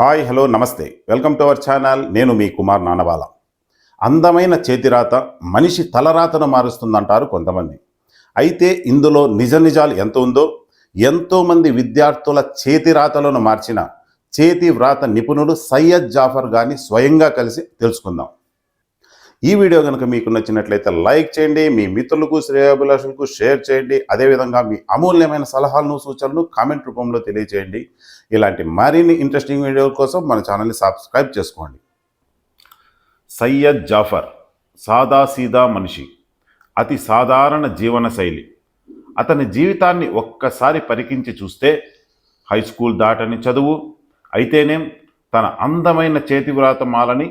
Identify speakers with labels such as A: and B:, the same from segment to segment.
A: Hi hello నమస్తే. Welcome to our channel. నేను మీ కుమార్ నానవాల. అందమైన చేతిరాత మనిషి తలరాతను మారుస్తుందంటారు కొంతమంది. అయితే ఇందులో నిజ నిజాలు ఎంత ఉందో ఎంతోమంది విద్యార్థుల చేతిరాతలను మార్చిన చేతి వ్రాత నిపుణుడు సయ్యద్ జాఫర్ గాని స్వయంగా కలిసి తెలుసుకుందాం. ఈ వీడియో కనుక మీకు నచ్చినట్లయితే లైక్ చేయండి మీ మిత్రులకు శ్రేయాభిలాషులకు షేర్ చేయండి. అదేవిధంగా మీ అమూల్యమైన సలహాలను సూచనలు కామెంట్ రూపంలో తెలియజేయండి. ఇలాంటి మరిన్ని ఇంట్రెస్టింగ్ వీడియోల కోసం మన ఛానల్ని సబ్స్క్రైబ్ చేసుకోండి. సయ్యద్ జాఫర్ సాదాసీదా మనిషి అతి సాధారణ జీవన శైలి. అతని జీవితాన్ని ఒక్కసారి పరికించి చూస్తే హై స్కూల్ దాటని చదువు అయితేనేం తన అందమైన చేతివ్రాతమాలని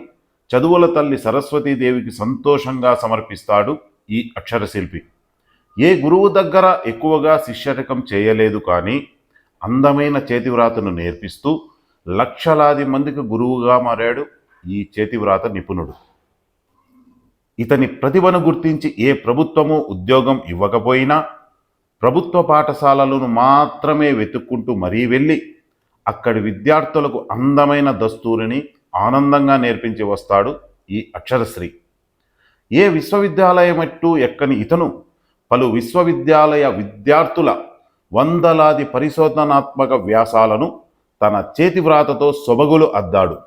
A: చదువుల తల్లి సరస్వతీదేవికి సంతోషంగా సమర్పిస్తాడు ఈ అక్షరశిల్పి. ఏ గురువు దగ్గర ఎక్కువగా శిష్యరకం చేయలేదు కానీ అందమైన చేతివ్రాతను నేర్పిస్తూ లక్షలాది మందికి గురువుగా మారాడు ఈ చేతివ్రాత నిపుణుడు. ఇతని ప్రతిభను గుర్తించి ఏ ప్రభుత్వము ఉద్యోగం ఇవ్వకపోయినా ప్రభుత్వ పాఠశాలలను మాత్రమే వెతుక్కుంటూ మరీ వెళ్ళి అక్కడి విద్యార్థులకు అందమైన దస్తూరిని ఆనందంగా నేర్పించి వస్తాడు ఈ అక్షరశ్రీ. ఏ విశ్వవిద్యాలయమట్టు ఎక్కని ఇతను? పలు విశ్వవిద్యాలయ విద్యార్థుల వందలాది పరిశోధనాత్మక వ్యాసాలను తన చేతివ్రాతతో సొబగులు అద్దాడు.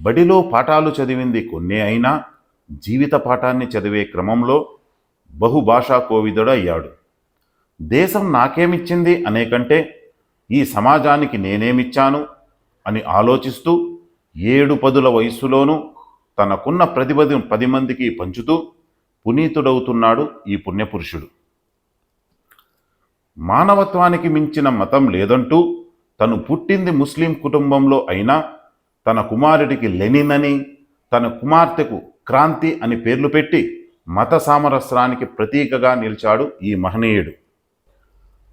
A: బడిలో పాఠాలు చదివింది కొన్ని అయినా జీవిత పాఠాన్ని చదివే క్రమంలో బహుభాషా కోవిదుడు అయ్యాడు. దేశం నాకేమిచ్చింది అనే కంటే ఈ సమాజానికి నేనేమిచ్చాను అని ఆలోచిస్తూ ఏడు పదుల వయస్సులోనూ తనకున్న ప్రతిభను పది మందికి పంచుతూ పునీతుడవుతున్నాడు ఈ పుణ్యపురుషుడు. మానవత్వానికి మించిన మతం లేదంటూ తను పుట్టింది ముస్లిం కుటుంబంలో అయినా తన కుమారుడికి లెనిన్ అని తన కుమార్తెకు క్రాంతి అని పేర్లు పెట్టి మత సామరస్యానికి ప్రతీకగా నిలిచాడు ఈ మహనీయుడు.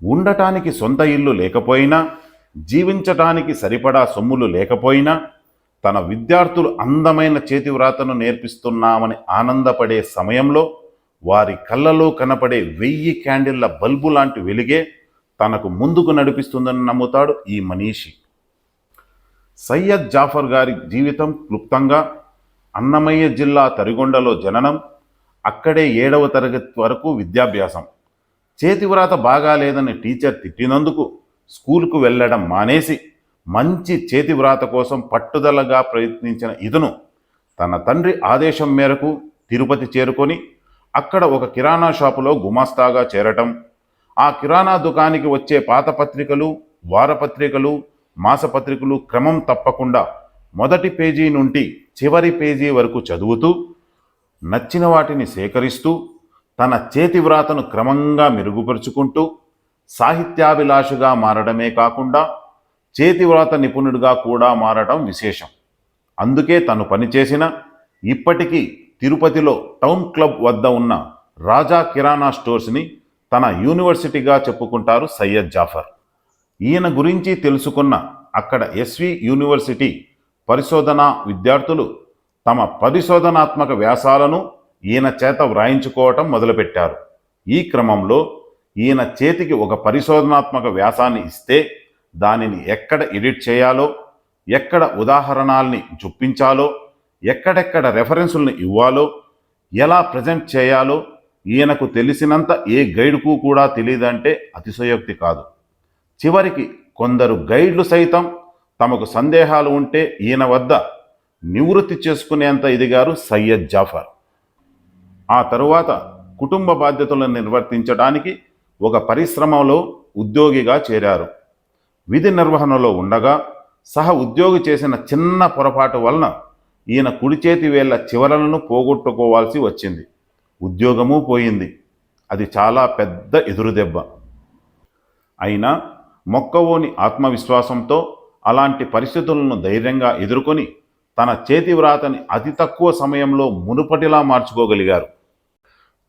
A: ఉండటానికి సొంత ఇల్లు లేకపోయినా జీవించటానికి సరిపడా సొమ్ములు లేకపోయినా తన విద్యార్థులు అందమైన చేతివ్రాతను నేర్పిస్తున్నామని ఆనందపడే సమయంలో వారి కళ్ళలో కనపడే వెయ్యి క్యాండిళ్ళ బల్బు లాంటి వెలిగే తనకు ముందుకు నడిపిస్తుందని నమ్ముతాడు ఈ మనీషి. సయ్యద్ జాఫర్ గారి జీవితం క్లుప్తంగా అన్నమయ్య జిల్లా తరిగొండలో జననం అక్కడే ఏడవ తరగతి వరకు విద్యాభ్యాసం. చేతివ్రాత బాగాలేదని టీచర్ తిట్టినందుకు స్కూల్కు వెళ్ళడం మానేసి మంచి చేతి వ్రాత కోసం పట్టుదలగా ప్రయత్నించిన ఇతను తన తండ్రి ఆదేశం మేరకు తిరుపతి చేరుకొని అక్కడ ఒక కిరాణా షాపులో గుమాస్తాగా చేరటం ఆ కిరాణా దుకానికి వచ్చే పాత పత్రికలు వారపత్రికలు మాసపత్రికలు క్రమం తప్పకుండా మొదటి పేజీ నుండి చివరి పేజీ వరకు చదువుతూ నచ్చిన వాటిని సేకరిస్తూ తన చేతి వ్రాతను క్రమంగా మెరుగుపరుచుకుంటూ సాహిత్యాభిలాషుగా మారడమే కాకుండా చేతివ్రాత నిపుణుడిగా కూడా మారడం విశేషం. అందుకే తను పనిచేసిన ఇప్పటికీ తిరుపతిలో టౌన్ క్లబ్ వద్ద ఉన్న రాజా కిరాణా స్టోర్స్ని తన యూనివర్సిటీగా చెప్పుకుంటారు సయ్యద్ జాఫర్. ఈయన గురించి తెలుసుకున్న అక్కడ ఎస్వి యూనివర్సిటీ పరిశోధనా విద్యార్థులు తమ పరిశోధనాత్మక వ్యాసాలను ఈయన చేత వ్రాయించుకోవటం మొదలుపెట్టారు. ఈ క్రమంలో ఈయన చేతికి ఒక పరిశోధనాత్మక వ్యాసాన్ని ఇస్తే దానిని ఎక్కడ ఎడిట్ చేయాలో ఎక్కడ ఉదాహరణల్ని చొప్పించాలో ఎక్కడెక్కడ రెఫరెన్సులను ఇవ్వాలో ఎలా ప్రజెంట్ చేయాలో ఈయనకు తెలిసినంత ఏ గైడ్కు కూడా తెలియదంటే అతిశయోక్తి కాదు. చివరికి కొందరు గైడ్లు సైతం తమకు సందేహాలు ఉంటే ఈయన వద్ద నివృత్తి చేసుకునేంత ఎదిగారు సయ్యద్ జాఫర్. ఆ తరువాత కుటుంబ బాధ్యతలను నిర్వర్తించడానికి ఒక పరిశ్రమలో ఉద్యోగిగా చేరారు. విధి నిర్వహణలో ఉండగా సహ ఉద్యోగి చేసిన చిన్న పొరపాటు వలన ఈయన కుడి చేతి వేళ్ళ చివరలను పోగొట్టుకోవాల్సి వచ్చింది. ఉద్యోగము పోయింది. అది చాలా పెద్ద ఎదురుదెబ్బ. అయినా మొక్కవోని ఆత్మవిశ్వాసంతో అలాంటి పరిస్థితులను ధైర్యంగా ఎదుర్కొని తన చేతి వ్రాతని అతి తక్కువ సమయంలో మునుపటిలా మార్చుకోగలిగారు.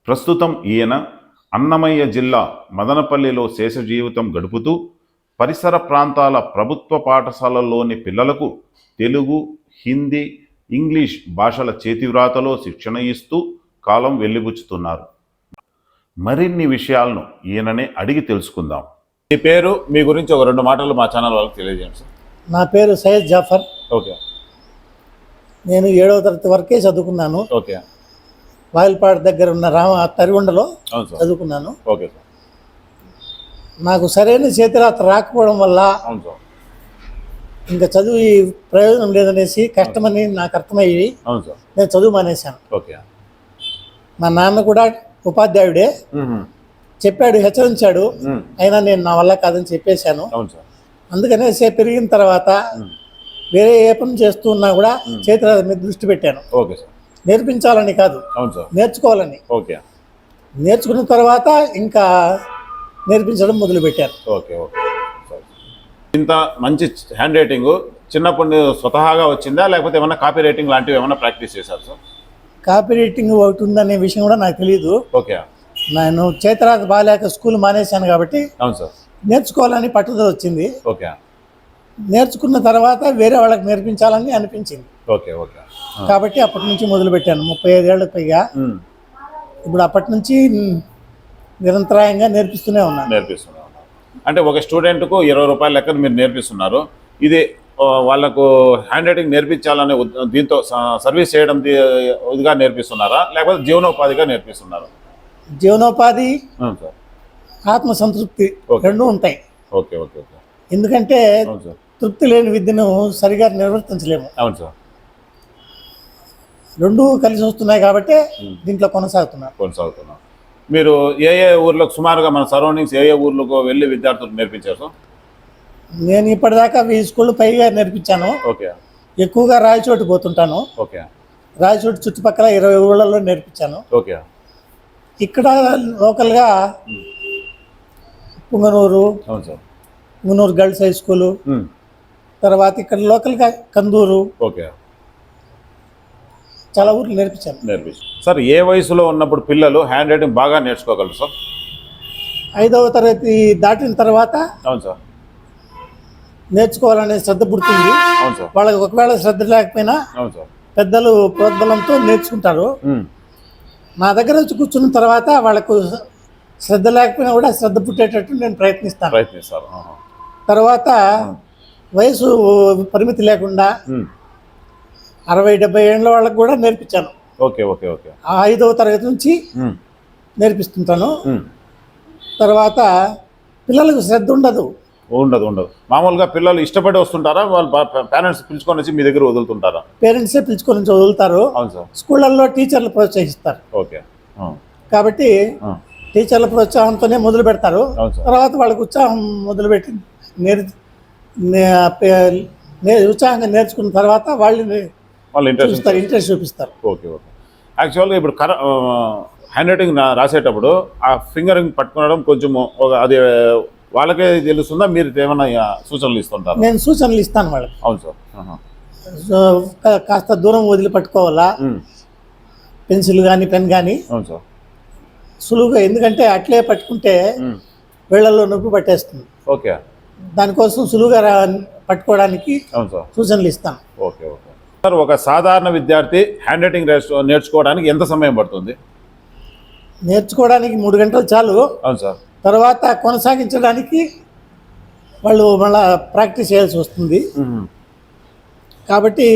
A: ప్రస్తుతం ఈయన అన్నమయ్య జిల్లా మదనపల్లిలో శేష జీవితం గడుపుతూ పరిసర ప్రాంతాల ప్రభుత్వ పాఠశాలల్లోని పిల్లలకు తెలుగు హిందీ ఇంగ్లీష్ భాషల చేతివ్రాతలో శిక్షణ ఇస్తూ కాలం వెళ్ళిపుచ్చుతున్నారు మరిన్ని విషయాలను ఈయననే అడిగి తెలుసుకుందాం.
B: మీ పేరు మీ గురించి ఒక రెండు మాటలు మా ఛానల్ వాళ్ళకి తెలియజేయండి సార్. నా పేరు సయ్యద్ జాఫర్.
C: ఓకే.
B: నేను ఏడవ తరగతి వరకే చదువుకున్నాను.
C: ఓకే.
B: వాయిల్పాడు దగ్గర ఉన్న రామ తరిగొండలో
C: అవును సార్.
B: చదువుకున్నాను.
C: Okay sir.
B: నాకు సరైన చేతిరాత రాకపోవడం వల్ల ఇంకా చదువు ఈ ప్రయోజనం లేదనేసి కష్టమని నాకు అర్థమయ్యి నేను చదువు మానేశాను.
C: ఓకే.
B: మా నాన్న కూడా ఉపాధ్యాయుడే. చెప్పాడు హెచ్చరించాడు. అయినా నేను నా వల్ల కాదని చెప్పేశాను. అందుకనేసి పెరిగిన తర్వాత. వేరే ఏ పని చేస్తూ ఉన్నా కూడా చేతిరాత మీద దృష్టి పెట్టాను.
C: Okay sir.
B: నేర్పించాలని కాదు. నేర్చుకోవాలని.
C: ఓకే.
B: నేర్చుకున్న తర్వాత ఇంకా నేర్పించడం మొదలుపెట్టాను
C: ఓకే ఓకే. ఇంత మంచి హ్యాండ్ రైటింగ్. చిన్నప్పటి నుంచి స్వతహాగా వచ్చిందా? లేకపోతే ఏమైనా కాపీ రైటింగ్ లాంటివి ఏమైనా ప్రాక్టీస్ చేశారు సార్?
B: కాపీ రైటింగ్ ఒకటి ఉందనే విషయం కూడా నాకు తెలియదు
C: ఓకే.
B: నేను చేతరాత బాగాలేక స్కూల్ మానేశాను కాబట్టి
C: అవును సార్.
B: నేర్చుకోవాలని పట్టుదల వచ్చింది.
C: ఓకే.
B: నేర్చుకున్న తర్వాత వేరే వాళ్ళకి నేర్పించాలని అనిపించింది.
C: Okay okay.
B: కాబట్టి అప్పటి నుంచి మొదలుపెట్టాను. ముప్పై ఐదేళ్ళకి పైగా. ఇప్పుడు అప్పటి నుంచి నిరంతరాయంగా నేర్పిస్తూనే ఉన్నాను
C: నేర్పిస్తున్నారు. అంటే ఒక స్టూడెంట్కు ఇరవై రూపాయల లెక్కన మీరు నేర్పిస్తున్నారు. ఇది వాళ్ళకు హ్యాండ్ రైటింగ్ నేర్పించాలనే దీంతో సర్వీస్ చేయడం ఇదిగా నేర్పిస్తున్నారా? లేకపోతే జీవనోపాధిగా నేర్పిస్తున్నారా?
B: జీవనోపాధి
C: అవును సార్.
B: ఆత్మ సంతృప్తి
C: ఓకే.
B: రెండూ ఉంటాయి.
C: Okay okay okay.
B: ఎందుకంటే తృప్తి లేని విద్యను సరిగా నిర్వర్తించలేము.
C: అవును సార్.
B: రెండూ కలిసి వస్తున్నాయి కాబట్టి దీంట్లో కొనసాగుతున్నాను
C: కొనసాగుతున్నాం. మీరు ఏ ఏ ఊర్లకు సుమారుగా మన సరౌండింగ్స్ ఏ ఏ ఊర్లకు వెళ్ళి విద్యార్థులకు నేర్పించారు సార్
B: నేను ఇప్పటిదాకా వెయ్యి స్కూళ్ళు పైగా నేర్పించాను.
C: ఓకే.
B: ఎక్కువగా రాయచోటు పోతుంటాను.
C: ఓకే.
B: రాయచోటు చుట్టుపక్కల ఇరవై ఊళ్ళల్లో నేర్పించాను.
C: ఓకే.
B: ఇక్కడ లోకల్గా పుంగనూరు
C: అవును sir
B: Punganur girls high school
C: మ్మ్.
B: తర్వాత ఇక్కడ లోకల్గా కందూరు
C: ఓకే.
B: చాలా ఊర్లు నేర్పించాను
C: నేర్పించు సార్ ఏ వయసులో ఉన్నప్పుడు పిల్లలు హ్యాండ్ రైటింగ్ బాగా నేర్చుకోగలరు సార్?
B: ఐదవ తరగతి దాటిన తర్వాత
C: అవును సార్.
B: నేర్చుకోవాలనే శ్రద్ధ పుడుతుంది.
C: అవును సార్.
B: వాళ్ళకి ఒకవేళ శ్రద్ధ లేకపోయినా
C: అవును సార్.
B: పెద్దలు ప్రోద్బలంతో నేర్చుకుంటారు. నా దగ్గర వచ్చి కూర్చున్న తర్వాత వాళ్ళకు శ్రద్ధ లేకపోయినా కూడా శ్రద్ధ పుట్టేటట్టు నేను ప్రయత్నిస్తాను.
C: ప్రయత్నిస్తారు.
B: తర్వాత వయసు పరిమితి లేకుండా. అరవై డెబ్బై ఏళ్ళ వాళ్ళకు కూడా నేర్పించాను.
C: Okay okay okay.
B: ఐదవ తరగతి నుంచి. నేర్పిస్తుంటాను. తర్వాత పిల్లలకు శ్రద్ధ ఉండదు.
C: ఉండదు ఉండదు. మామూలుగా పిల్లలు ఇష్టపడి వస్తుంటారా? వాళ్ళ పేరెంట్స్ పిలుచుకొని వచ్చి మీ దగ్గర వదులుతుంటారా?
B: పేరెంట్సే పిలుచుకొని నుంచి వదులుతారు.
C: అవును సార్.
B: స్కూళ్ళల్లో టీచర్లు ప్రోత్సహిస్తారు.
C: ఓకే.
B: కాబట్టి. టీచర్ల ప్రోత్సాహంతోనే మొదలు పెడతారు. తర్వాత వాళ్ళకి ఉత్సాహం మొదలుపెట్టి నేర్ నే- పే- నే- ఉత్సాహంగా నేర్చుకున్న తర్వాత వాళ్ళు
C: వాళ్ళు ఇంట్రెస్ట్
B: చూపిస్తారు ఇంట్రెస్ట్ చూపిస్తారు.
C: Okay okay. యాక్చువల్గా ఇప్పుడు కర హ్యాండ్ రైటింగ్ రాసేటప్పుడు ఆ ఫింగరింగ్ పట్టుకోవడం కొంచెం ఒక అది వాళ్ళకే తెలుస్తుందా? మీరు ఏమైనా సూచనలు ఇస్తుంటారా?
B: నేను సూచనలు ఇస్తాను వాళ్ళకి
C: అవును సార్.
B: కాస్త దూరం వదిలి పట్టుకోవాలా. పెన్సిల్ కానీ పెన్ కానీ
C: అవును సార్.
B: సులువుగా ఎందుకంటే అట్లే పట్టుకుంటే
C: మ్మ్.
B: వేళ్ళల్లో నొప్పి పట్టేస్తుంది.
C: ఓకే.
B: దానికోసం సులువుగా పట్టుకోవడానికి
C: అవును సార్.
B: సూచనలు ఇస్తాను.
C: Okay okay. సార్ ఒక సాధారణ విద్యార్థి హ్యాండ్ రైటింగ్ నేర్చు- నేర్చుకోవడానికి ఎంత సమయం పడుతుంది?
B: నేర్చుకోవడానికి మూడు గంటలు చాలు.
C: అవును సార్.
B: తర్వాత కొనసాగించడానికి వాళ్ళు మళ్ళా ప్రాక్టీస్ చేయాల్సి వస్తుంది. కాబట్టి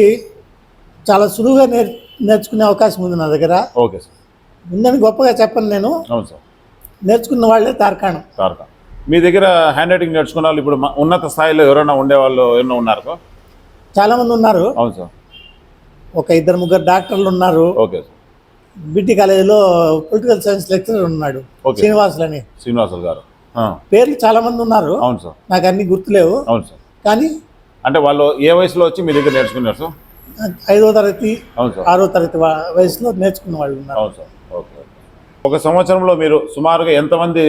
B: చాలా సులువుగా నేర్ నేర్చుకునే అవకాశం ఉంది నా దగ్గర.
C: Okay sir.
B: ఉందని గొప్పగా చెప్పను నేను.
C: అవును సార్.
B: నేర్చుకున్న వాళ్ళే తార్కాణం.
C: తారక మీ దగ్గర హ్యాండ్ రైటింగ్ నేర్చుకున్న వాళ్ళు ఇప్పుడు ఉన్నత స్థాయిలో ఎవరైనా ఉండేవాళ్ళు ఎన్నో ఉన్నారు?
B: చాలామంది ఉన్నారు.
C: అవును సార్.
B: ఒక ఇద్దరు ముగ్గురు డాక్టర్లు ఉన్నారు.
C: Okay sir.
B: బిటి కాలేజీలో పొలిటికల్ సైన్స్ లెక్చరర్ ఉన్నాడు. శ్రీనివాసులు అని
C: శ్రీనివాసులు గారు.
B: పేర్లు చాలా మంది ఉన్నారు.
C: అవును సార్.
B: నాకు అన్ని గుర్తులేవు.
C: అవును సార్.
B: కానీ
C: అంటే వాళ్ళు ఏ వయసులో వచ్చి మీ దగ్గర నేర్చుకున్నారు సార్?
B: ఐదో తరగతి
C: అవును సార్.
B: ఆరో తరగతి వయసులో నేర్చుకున్న వాళ్ళు ఉన్నారు.
C: అవును సార్. Okay okay. ఒక సంవత్సరంలో మీరు సుమారుగా ఎంతమంది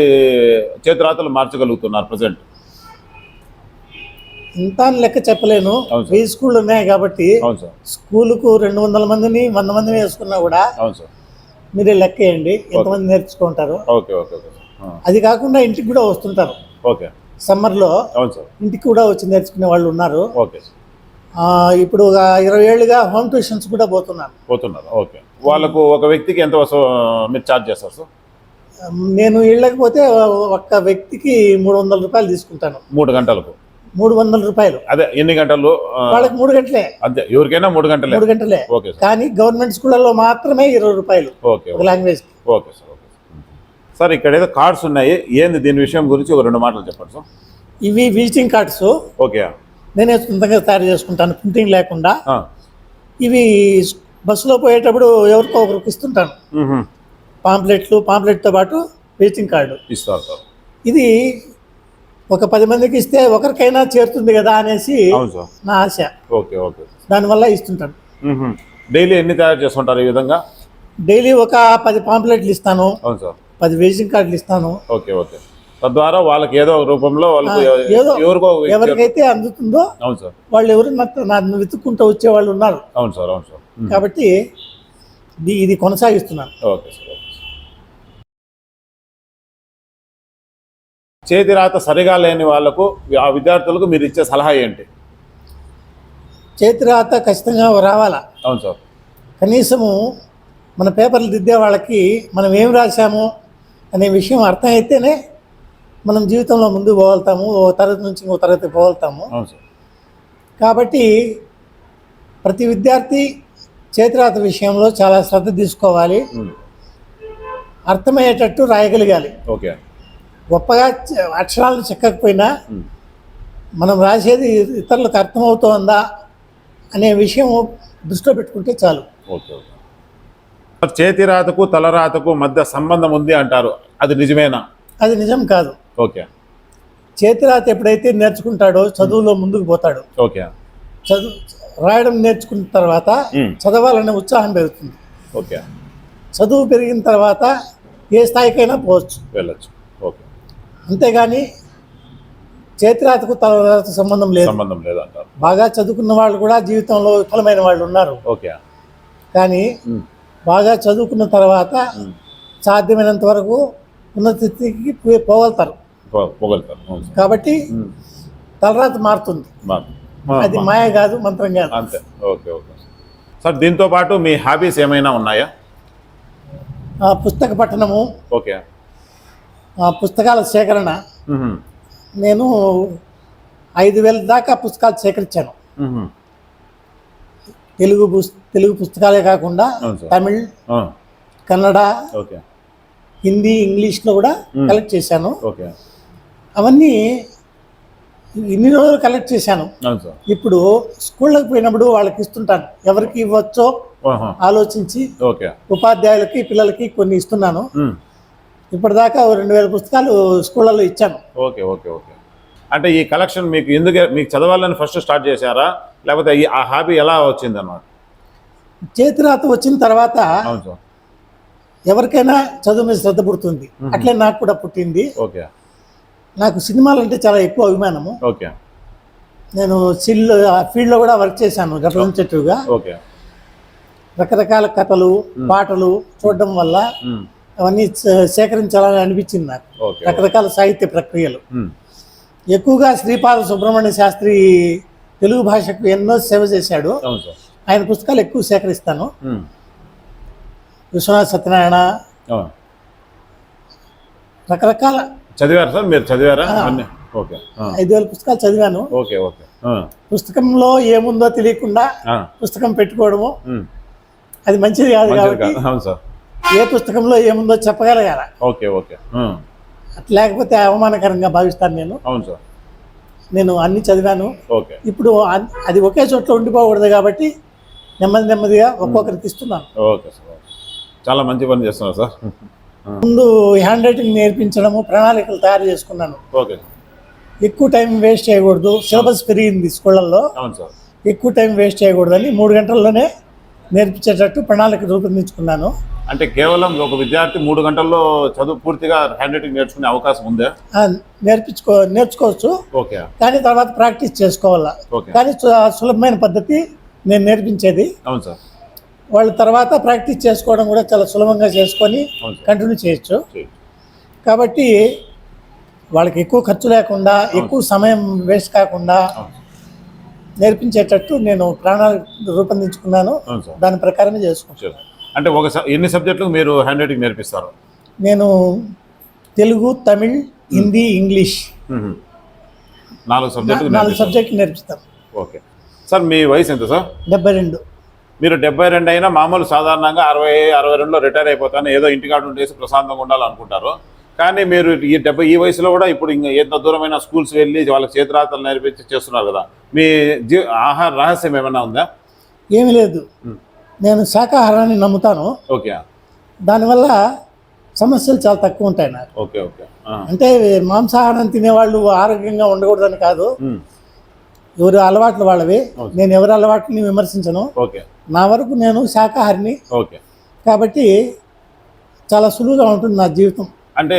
C: చేతిరాతలు మార్చగలుగుతున్నారు ప్రజెంట్?
B: ఇంత లెక్క చెప్పలేను. వెయ్యి స్కూళ్ళు ఉన్నాయి కాబట్టి
C: అవును సార్.
B: స్కూలుకు రెండు వందల మందిని వంద మందిని వేసుకున్నా కూడా
C: అవును సార్.
B: మీరే లెక్క వేయండి. ఎంతమంది నేర్చుకుంటారు? అది కాకుండా ఇంటికి కూడా వస్తుంటారు.
C: ఓకే.
B: సమ్మర్లో
C: అవును సార్.
B: ఇంటికి కూడా వచ్చి నేర్చుకునే వాళ్ళు ఉన్నారు.
C: Okay sir.
B: ఆ, ఇప్పుడు ఒక ఇరవై ఏళ్ళుగా హోమ్ ట్యూషన్స్ కూడా పోతున్నాను
C: పోతున్నారు. ఓకే. వాళ్ళకు ఒక వ్యక్తికి ఎంత మీరు ఛార్జ్ చేస్తారు సార్?
B: నేను ఇళ్ళకపోతే ఒక్క వ్యక్తికి మూడు వందల రూపాయలు తీసుకుంటాను.
C: మూడు గంటలకు.
B: మూడు వందల రూపాయలు.
C: అదే ఎన్ని గంటలు
B: వాళ్ళకి మూడు గంటలే.
C: అంతే ఎవరికైనా మూడు గంటలే.
B: మూడు గంటలే.
C: ఓకే
B: కానీ గవర్నమెంట్ స్కూళ్ళలో మాత్రమే ఇరవై రూపాయలు
C: okay
B: language
C: okay. Sir okay sir. ఇక్కడ ఏదో కార్డ్స్ ఉన్నాయి. ఏంది దీని విషయం గురించి ఒక రెండు మాటలు చెప్పండి సార్.
B: ఇవి విజిటింగ్ కార్డ్స్.
C: ఓకే
B: నేనే సొంతంగా తయారు చేసుకుంటాను ప్రింటింగ్ లేకుండా. ఇవి బస్సులో పోయేటప్పుడు ఎవరికో ఒకరికి ఇస్తుంటాను. పాంప్లెట్లు పాంప్లెట్తో పాటు విజిటింగ్ కార్డు.
C: ఇస్తారు సార్.
B: ఇది ఒక పది మందికి ఇస్తే ఒకరికైనా చేరుతుంది కదా అనేసి నా ఆశ.
C: Okay okay.
B: దానివల్ల ఇస్తుంటాను.
C: డైలీ ఎన్ని తయారు చేసుకుంటారు ఈ విధంగా?
B: డైలీ ఒక పది పాంప్లెట్లు ఇస్తాను.
C: అవును సార్.
B: పది విజిటింగ్ కార్డులు ఇస్తాను.
C: Okay okay. తద్వారా వాళ్ళకి ఏదో ఒక రూపంలో వాళ్ళకు
B: ఎవరికైతే అందుతుందో
C: అవును సార్.
B: వాళ్ళు ఎవరు నన్ను వెతుక్కుంటూ వచ్చే వాళ్ళు ఉన్నారు.
C: అవును సార్ అవును సార్.
B: కాబట్టి ఇది ఇది కొనసాగిస్తున్నాను.
C: ఓకే సార్ చేతి రాత సరిగా లేని వాళ్ళకు ఆ విద్యార్థులకు మీరు ఇచ్చే సలహా ఏంటి?
B: చేతి రాత ఖచ్చితంగా రావాలా?
C: అవును సార్.
B: కనీసము మన పేపర్లు దిద్దే వాళ్ళకి మనం ఏం రాశాము అనే విషయం అర్థమైతేనే మనం జీవితంలో ముందుకు పోగలుగుతాము ఓ తరగతి నుంచి ఇంకో తరగతి పోగలుగుతాము. కాబట్టి ప్రతి విద్యార్థి చేతిరాత విషయంలో చాలా శ్రద్ధ తీసుకోవాలి. అర్థమయ్యేటట్టు రాయగలగాలి.
C: ఓకే.
B: గొప్పగా అక్షరాలు చెక్కకపోయినా. మనం రాసేది ఇతరులకు అర్థమవుతోందా అనే విషయం దృష్టిలో పెట్టుకుంటే చాలు.
C: Okay okay. సార్, చేతి రాతకు తలరాతకు మధ్య సంబంధం ఉంది అంటారు. అది నిజమేనా?
B: అది నిజం కాదు.
C: ఓకే.
B: చేతిరాత ఎప్పుడైతే నేర్చుకుంటాడో చదువులో ముందుకు పోతాడు.
C: ఓకే.
B: చదువు రాయడం నేర్చుకున్న తర్వాత. చదవాలనే ఉత్సాహం పెరుగుతుంది.
C: ఓకే.
B: చదువు పెరిగిన తర్వాత ఏ స్థాయికైనా పోవచ్చు.
C: వెళ్ళొచ్చు.
B: అంతేగాని చేతిరాతకు తలరాతకు సంబంధం లేదు.
C: సంబంధం లేదంటారు.
B: బాగా చదువుకున్న వాళ్ళు కూడా జీవితంలో విఫలమైన వాళ్ళు ఉన్నారు.
C: ఓకే.
B: కానీ. బాగా చదువుకున్న తర్వాత. సాధ్యమైనంత వరకు ఉన్నత స్థితికి పో- పోగలుగుతారు. కాబట్టి. తలరాత మారుతుంది. అది మాయ కాదు మంత్రం కాదు.
C: అంతే. Okay okay. సార్ దీంతో పాటు మీ హాబీస్ ఏమైనా ఉన్నాయా?
B: పుస్తక పఠనము
C: ఓకే.
B: పుస్తకాల సేకరణ. నేను ఐదు వేల దాకా పుస్తకాలు సేకరించాను. తెలుగు తెలుగు పుస్తకాలే కాకుండా. తమిళ్ కన్నడ
C: ఓకే
B: హిందీ ఇంగ్లీష్లో కూడా. కలెక్ట్ చేశాను
C: ఓకే
B: అవన్నీ ఇన్ని రోజులు కలెక్ట్ చేశాను ఇప్పుడు స్కూళ్ళకి పోయినప్పుడు వాళ్ళకి ఇస్తుంటాను ఎవరికి ఇవ్వచ్చో. ఆలోచించి ఉపాధ్యాయులకి పిల్లలకి కొన్ని ఇస్తున్నాను. ఇప్పటిదాకా రెండు వేల పుస్తకాలు స్కూళ్ళలో ఇచ్చాను.
C: Okay okay okay. అంటే ఈ కలెక్షన్ మీకు ఎందుకు మీకు చదవాలని ఫస్ట్ స్టార్ట్ చేశారా? లేకపోతే ఈ ఆ హాబీ ఎలా వచ్చింది అన్నమాట
B: చేతిరాత వచ్చిన తర్వాత ఎవరికైనా చదువు మీద శ్రద్ధ పుడుతుంది. అట్లే నాకు కూడా పుట్టింది.
C: ఓకే.
B: నాకు సినిమాలు అంటే చాలా ఎక్కువ అభిమానము.
C: ఓకే.
B: నేను సిల్ ఫీల్డ్లో కూడా వర్క్ చేశాను
C: ఓకే.
B: రకరకాల కథలు పాటలు చూడడం వల్ల. అవన్నీ సేకరించాలని అనిపించింది నాకు. రకరకాల సాహిత్య ప్రక్రియలు. ఎక్కువగా శ్రీపాద సుబ్రహ్మణ్య శాస్త్రి తెలుగు భాషకు ఎన్నో సేవ చేశాడు. ఆయన పుస్తకాలు ఎక్కువ సేకరిస్తాను. విశ్వనాథ సత్యనారాయణ. రకరకాల.
C: చదివారా సార్? మీరు చదివారా.
B: ఐదు వేల పుస్తకాలు చదివాను.
C: Okay okay.
B: పుస్తకంలో ఏముందో తెలియకుండా. పుస్తకం పెట్టుకోవడము. అది మంచిది కాదు కాబట్టి
C: కాదు. అవును సార్.
B: ఏ పుస్తకంలో ఏముందో చెప్పగలగాల.
C: Okay okay.
B: లేకపోతే అవమానకరంగా భావిస్తాను నేను.
C: అవును సార్.
B: నేను అన్ని చదివాను.
C: ఓకే.
B: ఇప్పుడు అది ఒకే చోట్ల ఉండిపోకూడదు కాబట్టి నెమ్మది నెమ్మదిగా ఒక్కొక్కరికి ఇస్తున్నాను
C: ఓకే సార్. చాలా మంచి పని చేస్తున్నారు సార్.
B: ముందు హ్యాండ్ రైటింగ్ నేర్పించడము ప్రణాళికలు తయారు చేసుకున్నాను.
C: ఓకే.
B: ఎక్కువ టైం వేస్ట్ చేయకూడదు. సిలబస్ పెరిగింది స్కూళ్ళల్లో.
C: అవును సార్.
B: ఎక్కువ టైం వేస్ట్ చేయకూడదని మూడు గంటల్లోనే నేర్పించేటట్టు ప్రణాళిక రూపొందించుకున్నాను.
C: అంటే కేవలం ఒక విద్యార్థి మూడు గంటల్లో చదువు పూర్తిగా హ్యాండ్ రైటింగ్ నేర్చుకునే అవకాశం ఉందా?
B: నేర్పించుకో నేర్చుకోవచ్చు.
C: ఓకే.
B: కానీ తర్వాత ప్రాక్టీస్ చేసుకోవాలా.
C: ఓకే.
B: కానీ సులభమైన పద్ధతి నేను నేర్పించేది.
C: అవును సార్.
B: వాళ్ళ తర్వాత ప్రాక్టీస్ చేసుకోవడం కూడా చాలా సులభంగా చేసుకొని కంటిన్యూ చేయొచ్చు. కాబట్టి వాళ్ళకి ఎక్కువ ఖర్చు లేకుండా ఎక్కువ సమయం వేస్ట్ కాకుండా. నేర్పించేటట్టు నేను ప్రణాళిక రూపొందించుకున్నాను. దాని ప్రకారమే చేసుకుంటాను.
C: అంటే ఒక ఎన్ని సబ్జెక్టులకు మీరు హ్యాండ్ రైటింగ్ నేర్పిస్తారు?
B: నేను తెలుగు తమిళ్ హిందీ ఇంగ్లీష్.
A: నాలుగు సబ్జెక్టులు
B: నాలుగు
A: నేర్పిస్తారు.
B: సబ్జెక్టులు నేర్పిస్తాం.
A: ఓకే. సార్ మీ వయసు ఎంత సార్?
B: డెబ్బై రెండు.
A: మీరు డెబ్బై రెండు అయినా మామూలు సాధారణంగా అరవై అరవై రెండులో రిటైర్ అయిపోతాను ఏదో ఇంటికాడ ఉండేసి ప్రశాంతంగా ఉండాలనుకుంటారు. కానీ మీరు ఈ డెబ్బై ఈ వయసులో కూడా ఇప్పుడు ఇంకా ఎంత దూరమైన స్కూల్స్ వెళ్ళి వాళ్ళకి చేతిరాతలు నేర్పించి చేస్తున్నారు కదా. మీ జీ ఆహార రహస్యం ఏమైనా ఉందా?
B: ఏమీ లేదు. నేను శాకాహారాన్ని నమ్ముతాను.
A: ఓకే.
B: దానివల్ల సమస్యలు చాలా తక్కువ ఉంటాయి నాకు.
A: Okay okay.
B: అంటే మాంసాహారం తినేవాళ్ళు ఆరోగ్యంగా ఉండకూడదని కాదు. ఎవరి అలవాట్లు వాళ్ళవి. నేను ఎవరి అలవాట్లని విమర్శించను.
A: ఓకే.
B: నా వరకు నేను శాకాహారిని.
A: ఓకే.
B: కాబట్టి చాలా సులువుగా ఉంటుంది నా జీవితం.
A: అంటే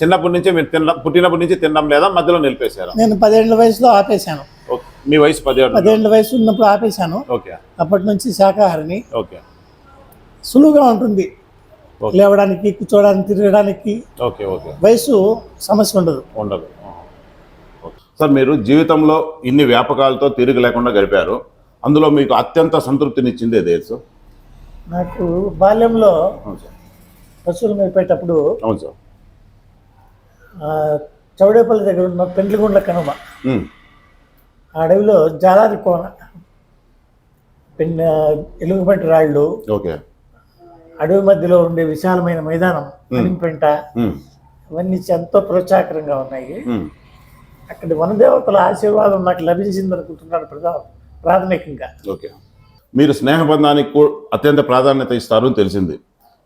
A: చిన్నప్పటి నుంచి మీరు తిన్న పుట్టినప్పటి నుంచి తినడం లేదా మధ్యలో నిలిపేశారా?
B: నేను పదేళ్ళ వయసులో ఆపేశాను.
A: ఓకే. మీ వయసు పదిహేడు
B: పదేళ్ళ వయసు ఉన్నప్పుడు ఆపేశాను.
A: ఓకే.
B: అప్పటి నుంచి శాకాహారిని.
A: ఓకే.
B: సులువుగా ఉంటుంది. లేవడానికి కూర్చోవడానికి తిరగడానికి.
A: Okay okay.
B: వయసు సమస్య ఉండదు.
A: ఉండదు. సార్ మీరు జీవితంలో ఇన్ని వ్యాపకాలతో తిరిగి లేకుండా గడిపారు. అందులో మీకు అత్యంత సంతృప్తినిచ్చింది ఏది సార్
B: నాకు బాల్యంలో
A: అవును సార్.
B: పశువులు మేపేటప్పుడు
A: అవును సార్.
B: చౌడేపల్లి దగ్గర ఉన్న పెండ్లిగుండ్ల కనుమ. అడవిలో జాలారి కోన ఎలుగుబంటి రాళ్ళు.
A: ఓకే.
B: అడవి మధ్యలో ఉండే విశాలమైన మైదానం పెంట. ఇవన్నీ ఎంతో ప్రోత్సాహకరంగా ఉన్నాయి. అక్కడి వనదేవతల ఆశీర్వాదం నాకు లభించింది అనుకుంటున్నాను ప్రధా ప్రాథమికంగా.
A: ఓకే. మీరు స్నేహబంధానికి అత్యంత ప్రాధాన్యత ఇస్తారు తెలిసింది.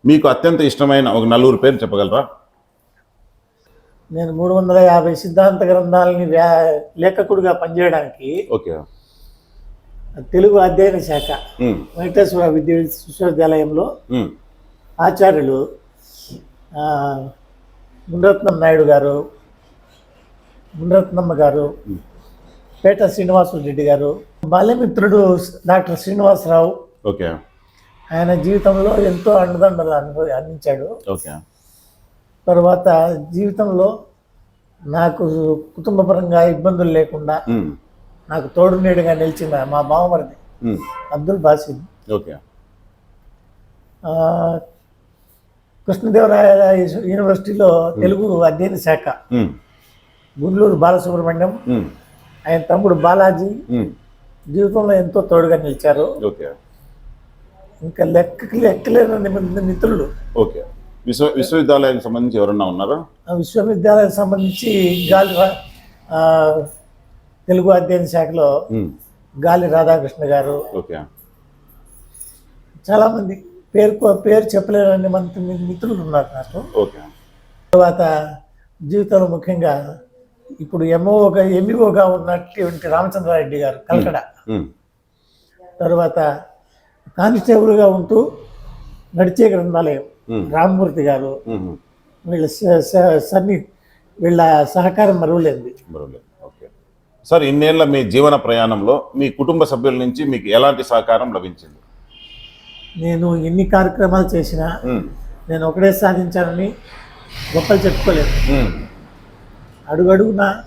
A: మీకు అత్యంత ఇష్టమైన ఒక నలుగురు పేరు చెప్పగలరా?
B: నేను మూడు వందల యాభై సిద్ధాంత గ్రంథాలని లేఖకుడిగా పనిచేయడానికి
A: ఓకే.
B: తెలుగు అధ్యయన శాఖ. వెంకటేశ్వర విద్య విశ్వవిద్యాలయంలో. ఆచార్యులు ఆ, గుండ్రత్నం నాయుడు గారు గుండ్రత్నమ్మ గారు పేట శ్రీనివాసులు రెడ్డి గారు బాల్యమిత్రుడు డాక్టర్ శ్రీనివాసరావు
A: ఓకే.
B: ఆయన జీవితంలో ఎంతో అండదండలు అంద- అందించాడు.
A: ఓకే.
B: తర్వాత జీవితంలో నాకు కుటుంబపరంగా ఇబ్బందులు లేకుండా. నాకు తోడు నీడుగా నిలిచిన మా బావమరిది. అబ్దుల్ బాసిద్
A: ఓకే
B: కృష్ణదేవరాయ యూనివర్సిటీలో తెలుగు అధ్యయన శాఖ. గుండ్లూరు బాలసుబ్రహ్మణ్యం. ఆయన తమ్ముడు బాలాజీ. జీవితంలో ఎంతో తోడుగా నిలిచారు ఇంకా లెక్కకి లెక్కలేని మిత్రులు
A: ఓకే విశ్వ విశ్వవిద్యాలయానికి సంబంధించి ఎవరన్నా ఉన్నారా?
B: ఆ విశ్వవిద్యాలయం సంబంధించి గాలి తెలుగు అధ్యయన శాఖలో. గాలి రాధాకృష్ణ గారు.
A: ఓకే.
B: చాలామంది పేరు పేరు చెప్పలేనన్ని మంది మిత్రులు ఉన్నారు నాకు.
A: ఓకే.
B: తర్వాత జీవితంలో ముఖ్యంగా ఇప్పుడు ఎంఓగా ఎంఈఓగా ఉన్నటువంటి రామచంద్రారెడ్డి గారు కల్కడ. తర్వాత కానిస్టేబుల్గా ఉంటూ నడిచే గ్రంథాలయం. రామమూర్తి గారు. వీళ్ళ సన్ని వీళ్ళ సహకారం మరువలేంది
A: పర్వాలేదు. ఓకే సార్ ఇన్నేళ్ళ మీ జీవన ప్రయాణంలో మీ కుటుంబ సభ్యుల నుంచి మీకు ఎలాంటి సహకారం లభించింది
B: నేను ఎన్ని కార్యక్రమాలు చేసినా. నేను ఒకటే సాధించానని గొప్పలు చెప్పుకోలేదు. అడుగడుగునా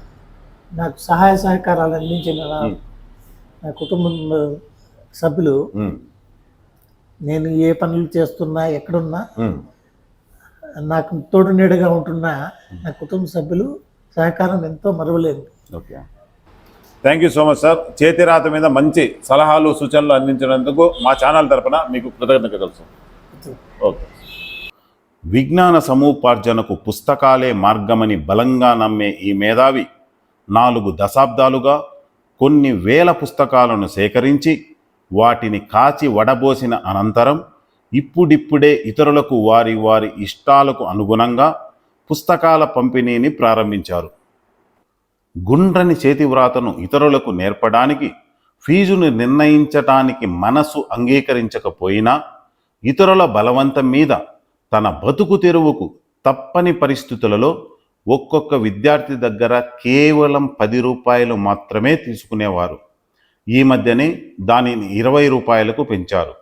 B: నాకు సహాయ సహకారాలు అందించిన నా- కుటుంబం సభ్యులు. నేను ఏ పనులు చేస్తున్నా ఎక్కడున్నా. నాకు తోడు నీడగా ఉంటున్న నా కుటుంబ సభ్యులు సహకారం ఎంతో మరువలేదు
A: okay. Thank you so much sir చేతిరాత మీద మంచి సలహాలు సూచనలు అందించినందుకు మా ఛానల్ తరపున మీకు కృతజ్ఞతలు సార్ ఓకే. విజ్ఞాన సముపార్జనకు పుస్తకాలే మార్గమని బలంగా నమ్మే ఈ మేధావి నాలుగు దశాబ్దాలుగా కొన్ని వేల పుస్తకాలను సేకరించి వాటిని కాచి వడబోసిన అనంతరం ఇప్పుడిప్పుడే ఇతరులకు వారి వారి ఇష్టాలకు అనుగుణంగా పుస్తకాల పంపిణీని ప్రారంభించారు. గుండ్రని చేతివ్రాతను ఇతరులకు నేర్పడానికి ఫీజును నిర్ణయించటానికి మనసు అంగీకరించకపోయినా ఇతరుల బలవంతం మీద తన బతుకు తెరువుకు తప్పని పరిస్థితులలో ఒక్కొక్క విద్యార్థి దగ్గర కేవలం పది రూపాయలు మాత్రమే తీసుకునేవారు. ఈ మధ్యనే దానిని ఇరవై రూపాయలకు పెంచారు.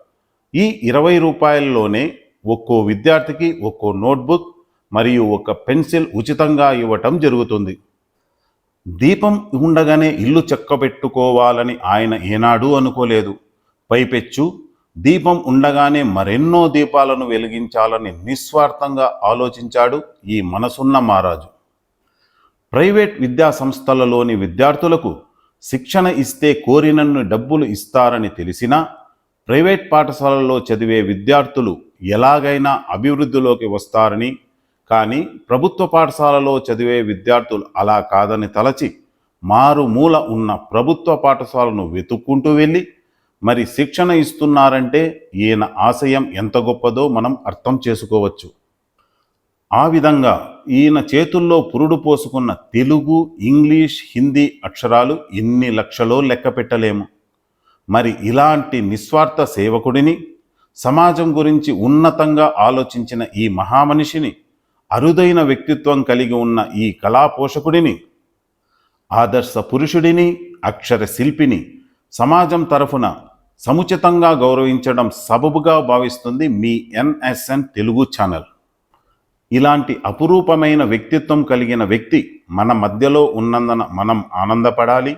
A: ఈ ఇరవై రూపాయల్లోనే ఒక్కో విద్యార్థికి ఒక్కో నోట్బుక్ మరియు ఒక పెన్సిల్ ఉచితంగా ఇవ్వటం జరుగుతుంది. దీపం ఉండగానే ఇల్లు చెక్కబెట్టుకోవాలని ఆయన ఏనాడూ అనుకోలేదు. పైపెచ్చు దీపం ఉండగానే మరెన్నో దీపాలను వెలిగించాలని నిస్వార్థంగా ఆలోచించాడు ఈ మనసున్న మహారాజు. ప్రైవేట్ విద్యా సంస్థలలోని విద్యార్థులకు శిక్షణ ఇస్తే కోరినన్ను డబ్బులు ఇస్తారని తెలిసినా ప్రైవేట్ పాఠశాలల్లో చదివే విద్యార్థులు ఎలాగైనా అభివృద్ధిలోకి వస్తారని కానీ ప్రభుత్వ పాఠశాలలో చదివే విద్యార్థులు అలా కాదని తలచి మారుమూల ఉన్న ప్రభుత్వ పాఠశాలను వెతుక్కుంటూ వెళ్ళి మరి శిక్షణ ఇస్తున్నారంటే ఈయన ఆశయం ఎంత గొప్పదో మనం అర్థం చేసుకోవచ్చు. ఆ విధంగా ఈయన చేతుల్లో పురుడు పోసుకున్న తెలుగు ఇంగ్లీష్ హిందీ అక్షరాలు ఎన్ని లక్షలో లెక్క పెట్టలేము. మరి ఇలాంటి నిస్వార్థ సేవకుడిని సమాజం గురించి ఉన్నతంగా ఆలోచించిన ఈ మహామనిషిని అరుదైన వ్యక్తిత్వం కలిగి ఉన్న ఈ కళాపోషకుడిని ఆదర్శ పురుషుడిని అక్షర శిల్పిని సమాజం తరఫున సముచితంగా గౌరవించడం సబబుగా భావిస్తుంది మీ ఎన్ఎస్ఎన్ తెలుగు ఛానల్. ఇలాంటి అపురూపమైన వ్యక్తిత్వం కలిగిన వ్యక్తి మన మధ్యలో ఉన్నందున మనం ఆనందపడాలి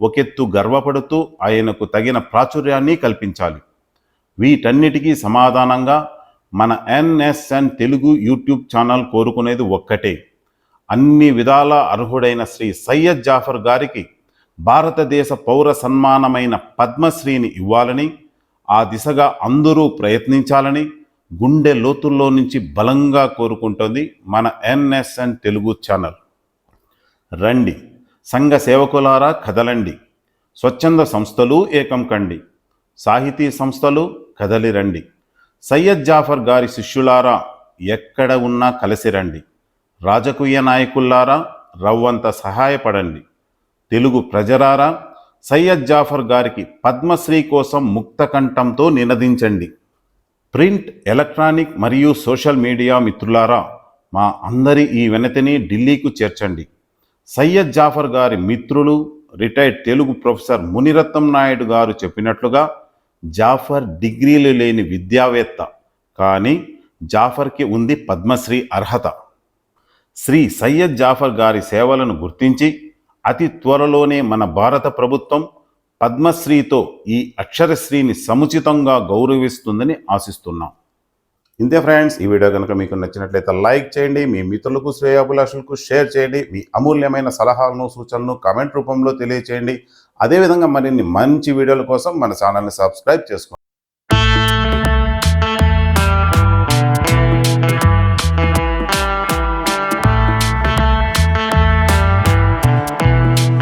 A: ఒకెత్తు గర్వపడుతూ ఆయనకు తగిన ప్రాచుర్యాన్ని కల్పించాలి. వీటన్నిటికీ సమాధానంగా మన ఎన్ఎస్ఎన్ తెలుగు యూట్యూబ్ ఛానల్ కోరుకునేది ఒక్కటే. అన్ని విధాల అర్హుడైన శ్రీ సయ్యద్ జాఫర్ గారికి భారతదేశ పౌర సన్మానమైన పద్మశ్రీని ఇవ్వాలని ఆ దిశగా అందరూ ప్రయత్నించాలని గుండె లోతుల్లో నుంచి బలంగా కోరుకుంటోంది మన ఎన్ఎస్ఎన్ తెలుగు ఛానల్. రండి సంఘ సేవకులారా కదలండి. స్వచ్ఛంద సంస్థలు ఏకం కండి. సాహితీ సంస్థలు కదలి రండి. సయ్యద్ జాఫర్ గారి శిష్యులారా ఎక్కడ ఉన్నా కలిసి రండి. రాజకీయ నాయకుల్లారా రవ్వంత సహాయపడండి. తెలుగు ప్రజలారా సయ్యద్ జాఫర్ గారికి పద్మశ్రీ కోసం ముక్తకంఠంతో నినదించండి. ప్రింట్ ఎలక్ట్రానిక్ మరియు సోషల్ మీడియా మిత్రులారా మా అందరి ఈ వినతిని ఢిల్లీకు చేర్చండి. సయ్యద్ జాఫర్ గారి మిత్రులు రిటైర్డ్ తెలుగు ప్రొఫెసర్ మునిరత్నం నాయుడు గారు చెప్పినట్లుగా జాఫర్ డిగ్రీలు లేని విద్యావేత్త కానీ జాఫర్కి ఉంది పద్మశ్రీ అర్హత. శ్రీ సయ్యద్ జాఫర్ గారి సేవలను గుర్తించి అతి త్వరలోనే మన భారత ప్రభుత్వం పద్మశ్రీతో ఈ అక్షరశ్రీని సముచితంగా గౌరవిస్తుందని ఆశిస్తున్నాం. ఇంతే ఫ్రెండ్స్ ఈ వీడియో కనుక మీకు నచ్చినట్లయితే లైక్ చేయండి మీ మిత్రులకు శ్రేయాభిలాషులకు షేర్ చేయండి మీ అమూల్యమైన సలహాలను సూచనలను కామెంట్ రూపంలో తెలియచేయండి. అదేవిధంగా మరిన్ని మంచి వీడియోల కోసం మన ఛానల్ని సబ్స్క్రైబ్ చేసుకోండి.